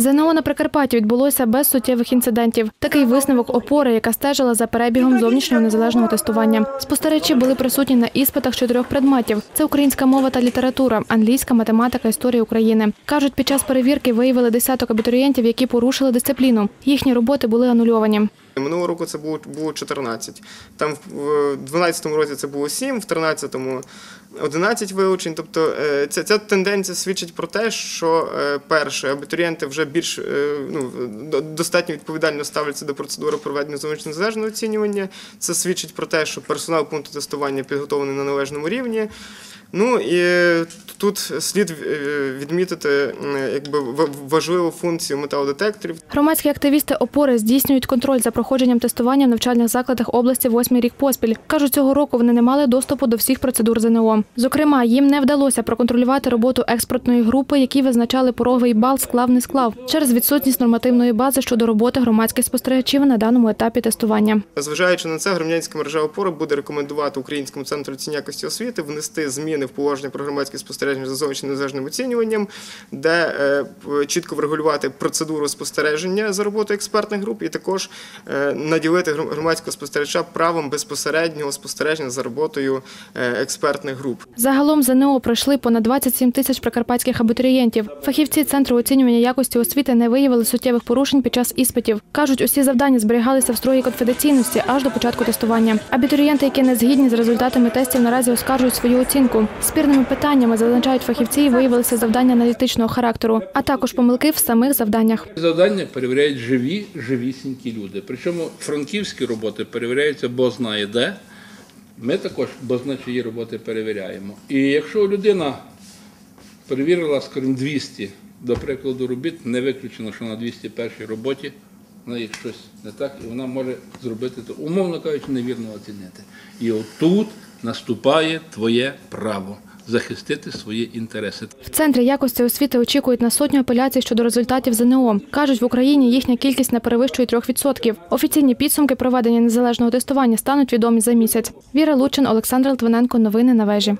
ЗНО на Прикарпатті відбулося без суттєвих інцидентів. Такий висновок опори, яка стежила за перебігом зовнішнього незалежного тестування. Спостерігачі були присутні на іспитах чотирьох предметів: це українська мова та література, англійська, математика, історія України. кажуть, під час перевірки виявили десяток абітурієнтів, які порушили дисципліну. Їхні роботи були анульовані. Минулого року це було, було 14. Там в 12-му році це було 7, в 13-му 11 вилучень. Тобто е, ця, ця тенденція свідчить про те, що е, перше, абітурієнти вже більш е, ну, достатньо відповідально ставляться до процедури проведення зовнішньо незалежного оцінювання. Це свідчить про те, що персонал пункту тестування підготовлений на належному рівні. Ну і тут слід відмітити якби важливу функцію металодетекторів. Громадські активісти опори здійснюють контроль за проходженням тестування в навчальних закладах області восьмий рік поспіль. кажуть, цього року вони не мали доступу до всіх процедур ЗНО. Зокрема, їм не вдалося проконтролювати роботу експертної групи, які визначали пороговий бал склав не склав через відсутність нормативної бази щодо роботи громадських спостерігачів на даному етапі тестування. Зважаючи на це, громадянська мережа опори буде рекомендувати Українському центру оцінювання якості освіти внести зміни в положення про громадське спостереження за зовнішнім незалежним оцінюванням, де е, чітко врегулювати процедуру спостереження за роботою експертних груп, і також е, наділити громадського спостерігача правом безпосереднього спостереження за роботою е, експертних груп. Загалом ЗНО пройшли понад 27 тисяч прикарпатських абітурієнтів. Фахівці центру оцінювання якості освіти не виявили суттєвих порушень під час іспитів. кажуть, усі завдання зберігалися в строї конфіденційності аж до початку тестування. Абітурієнти, які не згідні з результатами тестів, наразі оскаржують свою оцінку. Спірними питаннями зазначають фахівці, виявилися завдання аналітичного характеру, а також помилки в самих завданнях. Завдання перевіряють живі, живісінькі люди. Причому франківські роботи перевіряються, бо знає де. Ми також бо знає, чиї роботи перевіряємо. І якщо людина перевірила, скажімо, 200, до прикладу, робіт, не виключено, що на 201 роботі в неї щось не так, і вона може зробити то, умовно кажучи, невірно оцінити. І отут наступає твоє право захистити свої інтереси. В центрі якості освіти очікують на сотню апеляцій щодо результатів ЗНО. кажуть, в Україні їхня кількість не перевищує 3%. Офіційні підсумки проведення незалежного тестування стануть відомі за місяць. Віра Лучин, Олександр Литвиненко. Новини на вежі.